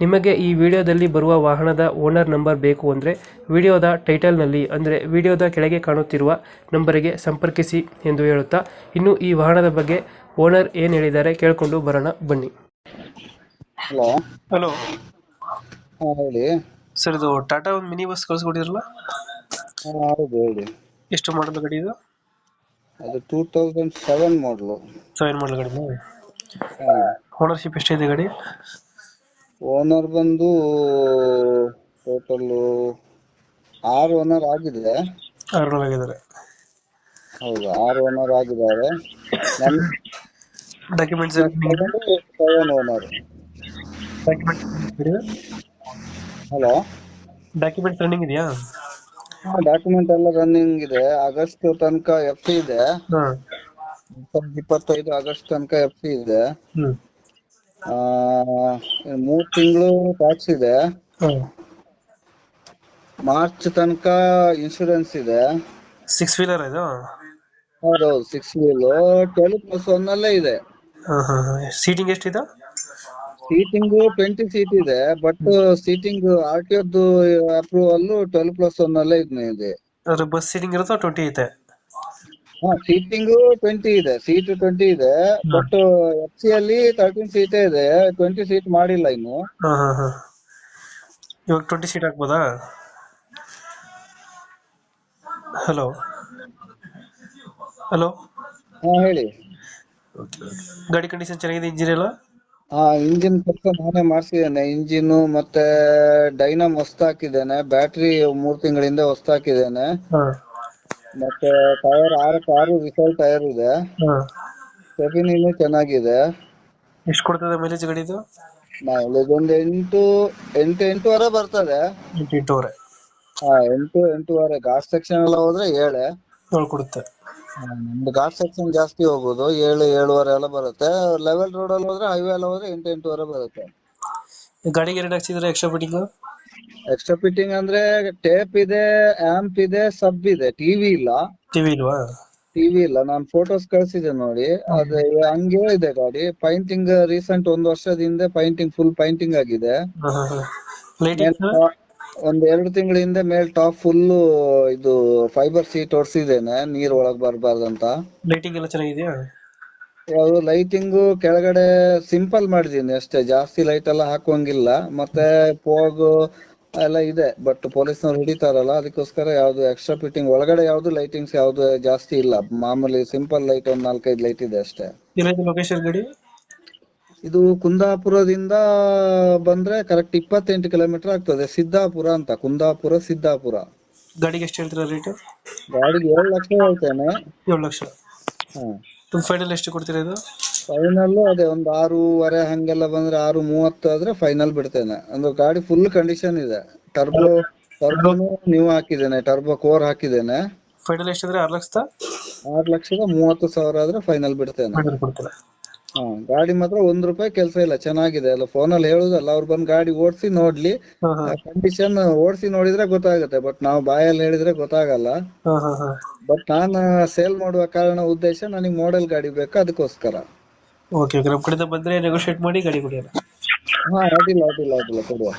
ನಿಮಗೆ ಈ ವಿಡಿಯೋದಲ್ಲಿ ಬರುವ ವಾಹನದ ಓನರ್ ನಂಬರ್ ಬೇಕು ಅಂದರೆ ವಿಡಿಯೋದ ಟೈಟಲ್ನಲ್ಲಿ ಅಂದರೆ ವಿಡಿಯೋದ ಕೆಳಗೆ ಕಾಣುತ್ತಿರುವ ನಂಬರಿಗೆ ಸಂಪರ್ಕಿಸಿ ಎಂದು ಹೇಳುತ್ತಾ ಇನ್ನು ಈ ವಾಹನದ ಬಗ್ಗೆ ಓನರ್ ಏನು ಹೇಳಿದ್ದಾರೆ ಕೇಳಿಕೊಂಡು ಬರೋಣ ಬನ್ನಿ. ಹಲೋ. ಹಲೋ. ಹಾಂ ಹೇಳಿ. ಸರ್ ಇದು ಟಾಟಾ ಒಂದು ಮಿನಿ ಬಸ್ ಕಳಿಸ್ಕೊಟ್ಟಿದ್ರಲ್ಲ? ಹಾಂ ಹೌದು ಹೇಳಿ. ಎಷ್ಟು ಮಾಡಲು ಗಾಡಿ ಇದು? ಅದು ಟೂ ತೌಸಂಡ್ ಸೆವೆನ್ ಮಾಡಲು ಸೆವೆನ್ ಮಾಡಲು ಗಾಡಿ ಓನರ್ಶಿಪ್ ಎಷ್ಟಿದೆ ಗಾಡಿ? ಓನರ್ ಬಂದು ಟೋಟಲ್ ಆರು ಓನರ್ ಆಗಿದೆ ಆರು ಆಗಿದ್ದಾರೆ ಹೌದು ಆರು ಓನರ್ ಆಗಿದ್ದಾರೆ. Documents seven owner hello documents running ಇದೆಯಾ? ಡಾಕ್ಯುಮೆಂಟ್ ಎಲ್ಲ ರನ್ನಿಂಗ್ ಇದೆ. ಆಗಸ್ಟ್ ತನಕ ಎಫ್ ಸಿ ಇದೆ. ಇಪ್ಪತ್ತೈದು ಆಗಸ್ಟ್ ತನಕ ಎಫ್ ಸಿ ಇದೆ. ಮೂರ್ ತಿಂಗಳು ಟ್ಯಾಕ್ಸ್ ಇದೆ. ಮಾರ್ಚ್ ತನಕ ಇನ್ಶೂರೆನ್ಸ್ ಇದೆ. ಸಿಕ್ಸ್ ವೀಲರ್ ಇದು? ಹೌದೌದು six wheel twelve plus one ಅಲ್ಲೇ ಇದೆ. ಸೀಟಿಂಗ್ ಎಷ್ಟಿದೆ ಸೀಟಿಂಗ್ ಟ್ವೆಂಟಿ ಸೀಟ್ ಇದೆ? But seating R T approval twelve plus one ಅಲ್ಲೇ ಇದೆ ಇದೆ. ಅದ್ರ ಬಸ್ ಸೀಟಿಂಗ್ ಇರುತ್ತೆ ಟ್ವೆಂಟಿ ಐತೆ? ಹಾ ಸೀಟಿಂಗ್ ಟ್ವೆಂಟಿ ಇದೆ ಸೀಟ್ ಟ್ವೆಂಟಿ ಇದೆ ಬಟ್ ಎಫ್ ಸಿ ಅಲ್ಲಿ ತರ್ಟೀನ್ ಸೀಟೇ ಇದೆ ಟ್ವೆಂಟಿ ಸೀಟ್ ಮಾಡಿಲ್ಲ ಇನ್ನು. ಹಾ ಹಾ ಹಾಂ. ಇವಾಗ ಟ್ವೆಂಟಿ ಸೀಟ್ ಹಾಕ್ಬೋದಾ? ಹಲೋ ಹಲೋ ಹಾ ಹೇಳಿ. ಗಾಡಿ ಕಂಡೀಷನ್ ಚೆನ್ನಾಗಿದೆ ಇಂಜಿನ್ ಎಲ್ಲ? ಹಾ ಇಂಜಿನ್ ಕೆಲಸ ನಾನೇ ಮಾಡ್ಸಿದ್ದೇನೆ. ಇಂಜಿನ್ ಮತ್ತೆ ಡೈನಮ್ ಹೊಸ್ತಾಕಿದ್ದೇನೆ ಬ್ಯಾಟ್ರಿ ಮೂರ್ ತಿಂಗಳಿಂದ ಹೊಸ್ತಾಕಿದ್ದೇನೆ ಹಾಂ. ಮತ್ತೆ ಟೈರ್ ಆರ್ ಆರು ರಿಸಲ್ಟ್ ಟೈರ್ ಇದೆ. ಹಾಂ. ಚೆನ್ನಾಗಿದೆ. ಎಷ್ಟು ಕೊಡ್ತದೆ ಮೈಲೇಜ್ ಗಾಡಿದು? ಮೈಲೇಜ್ ಒಂದು ಎಂಟು ಎಂಟು ಎಂಟೂವರೆ ಬರ್ತದೆ. ಎಂಟು ಎಂಟೂವರೆ. ಹಾ ಎಂಟು ಎಂಟೂವರೆ. ಘಾಟ್ ಸೆಕ್ಷನ್ ಎಲ್ಲ ಹೋದ್ರೆ ಏಳೆ. ಏಳು ಕೊಡುತ್ತೆ. ನಮ್ದು ಘಾಟ್ ಸೆಕ್ಷನ್ ಜಾಸ್ತಿ ಹೋಗೋದು. ಏಳು ಏಳುವರೆ ಎಲ್ಲ ಬರುತ್ತೆ. ಲೆವೆಲ್ ರೋಡ್ ಅಲ್ಲಿ ಹೋದ್ರೆ ಹೈವೇ ಅಲ್ಲಿ ಹೋದ್ರೆ ಎಂಟು ಎಂಟೂವರೆ ಬರುತ್ತೆ. ಈ ಗಾಡಿಗೆ ಎರಡು ಹಾಕ್ಸಿದ್ರೆ ಎಕ್ಸ್ಟ್ರಾ ಫಿಟ್ಟಿಂಗು ಎಕ್ಸ್ಟ್ರಾ ಫಿಟ್ಟಿಂಗ್ ಅಂದ್ರೆ ಟೇಪ್ ಇದೆ ಆಂಪ್ ಇದೆ ಸಬ್ ಇದೆ ಟಿವಿ ಇಲ್ಲ. ಟಿವಿ ಇಲ್ವಾ? ಟಿವಿ ಇಲ್ಲ. ನಾನ್ ಫೋಟೋಸ್ ಕಳ್ಸಿದೆ ನೋಡಿ. ಅದು ಹಂಗೆ ಇದೆ ಗಾಡಿ. ಪೈಂಟಿಂಗ್ ರೀಸೆಂಟ್ ಒಂದ್ ವರ್ಷದ ಹಿಂದೆ ಪೈಂಟಿಂಗ್ ಫುಲ್ ಪೈಂಟಿಂಗ್ ಆಗಿದೆ. ಒಂದ್ ಎರಡು ತಿಂಗಳ ಹಿಂದೆ ಮೇಲ್ ಟಾಪ್ ಫುಲ್ ಇದು ಫೈಬರ್ ಸೀಟ್ ಹೊಡ್ಸಿದ್ದೇನೆ ನೀರ್ ಒಳಗ್ ಬರ್ಬಾರ್ದಂತ. ಲೈಟಿಂಗ್ ಎಲ್ಲ ಚೆನ್ನಾಗಿದೆಯಾ? ಯಾವ್ದು ಲೈಟಿಂಗ್ ಕೆಳಗಡೆ ಸಿಂಪಲ್ ಮಾಡಿದೀನಿ ಅಷ್ಟೇ. ಜಾಸ್ತಿ ಲೈಟ್ ಎಲ್ಲ ಹಾಕುವಂಗಿಲ್ಲ. ಮತ್ತೆ ಪೋಗ್ ಎಲ್ಲ ಇದೆ ಬಟ್ ಪೊಲೀಸ್ನವ್ರು ಹಿಡಿತಾರಲ್ಲ ಅದಕ್ಕೋಸ್ಕರ ಯಾವ್ದು ಎಕ್ಸ್ಟ್ರಾ ಫಿಟ್ಟಿಂಗ್ ಒಳಗಡೆ ಯಾವ್ದು ಲೈಟಿಂಗ್ಸ್ ಯಾವ್ದು ಜಾಸ್ತಿ ಇಲ್ಲ. ಮಾಮೂಲಿ ಸಿಂಪಲ್ ಲೈಟ್ ಒಂದ್ ನಾಲ್ಕೈದು ಲೈಟ್ ಇದೆ ಅಷ್ಟೇ. ಲೊಕೇಶನ್ ಗಡಿ? ಇದು ಕುಂದಾಪುರದಿಂದ ಬಂದ್ರೆ ಕರೆಕ್ಟ್ ಇಪ್ಪತ್ತೆಂಟು ಕಿಲೋಮೀಟರ್ ಆಗ್ತದೆ ಸಿದ್ದಾಪುರ ಅಂತ. ಕುಂದಾಪುರ ಸಿದ್ದಾಪುರ. ಗಾಡಿಗೆ ಎಷ್ಟು ಹೇಳ್ತೀರಾ ರೇಟ್ ಗಾಡಿಗೆ ಏಳು ಲಕ್ಷ ಹೇಳ್ತೇನೆ. ಏಳು ಲಕ್ಷ. ಹಾ. ತುಂಬ ಫೈನಲ್ ಎಷ್ಟು ಕೊಡ್ತೀರಾ ಇದು? ಫೈನಲ್ ಅದೇ ಒಂದು ಆರೂವರೆ ಹಂಗೆಲ್ಲ ಬಂದ್ರೆ ಆರು ಮೂವತ್ತು ಆದ್ರೆ ಫೈನಲ್ ಬಿಡ್ತೇನೆ. ಅಂದ್ರೆ ಗಾಡಿ ಫುಲ್ ಕಂಡೀಷನ್ ಇದೆ. ಟರ್ಬೋ ಟರ್ಬೋನು ನೀವು ಹಾಕಿದ್ದೇನೆ. ಟರ್ಬೋ ಕೋರ್ ಹಾಕಿದ್ದೇನೆ. ಫೈನಲ್ ಎಷ್ಟಿದ್ರೆ ಆರು ಲಕ್ಷದ? ಆರು ಲಕ್ಷದ ಮೂವತ್ತು ಸಾವಿರ ಆದ್ರೆ ಫೈನಲ್ ಬಿಡ್ತೇನೆ. ಫೈನಲ್ ಕೊಡ್ತೀರಾ ಹಾ ಗಾಡಿ ಮಾತ್ರ ಒಂದ್ ರೂಪಾಯಿ ಕೆಲಸ ಇಲ್ಲ. ಚೆನ್ನಾಗಿದೆ. ಅಲ್ಲ ಫೋನಲ್ಲಿ ಹೇಳುದಲ್ಲ ಅವ್ರು ಬಂದ್ ಗಾಡಿ ಓಡಿಸಿ ನೋಡ್ಲಿ. ಹಾಂ ಹಾಂ. ಕಂಡೀಷನ್ ಓಡಿಸಿ ನೋಡಿದ್ರೆ ಗೊತ್ತಾಗುತ್ತೆ. ಬಟ್ ನಾವು ಬಾಯಲ್ಲಿ ಹೇಳಿದ್ರೆ ಗೊತ್ತಾಗಲ್ಲ. ಹಾಂ ಹಾಂ ಹಾಂ. ಬಟ್ ನಾನು ಸೇಲ್ ಮಾಡುವ ಕಾರಣ ಉದ್ದೇಶ ನನಗೆ ಮಾಡೆಲ್ ಗಾಡಿ ಬೇಕು? ಅದಕ್ಕೋಸ್ಕರ. ಓಕೆ ಓಕೆ ನಮ್ಮ ಕಡೆಯಿಂದ ಬಂದರೆ ನೆಗೋಷಿಯೇಟ್ ಮಾಡಿ ಗಾಡಿ ಕೊಡಿ ಹಾ ಅಡ್ಡಿಲ್ಲ ಅಡ್ಡಿಲ್ಲ ಅಡ್ಡಿಲ್ಲ ಕೊಡುವ.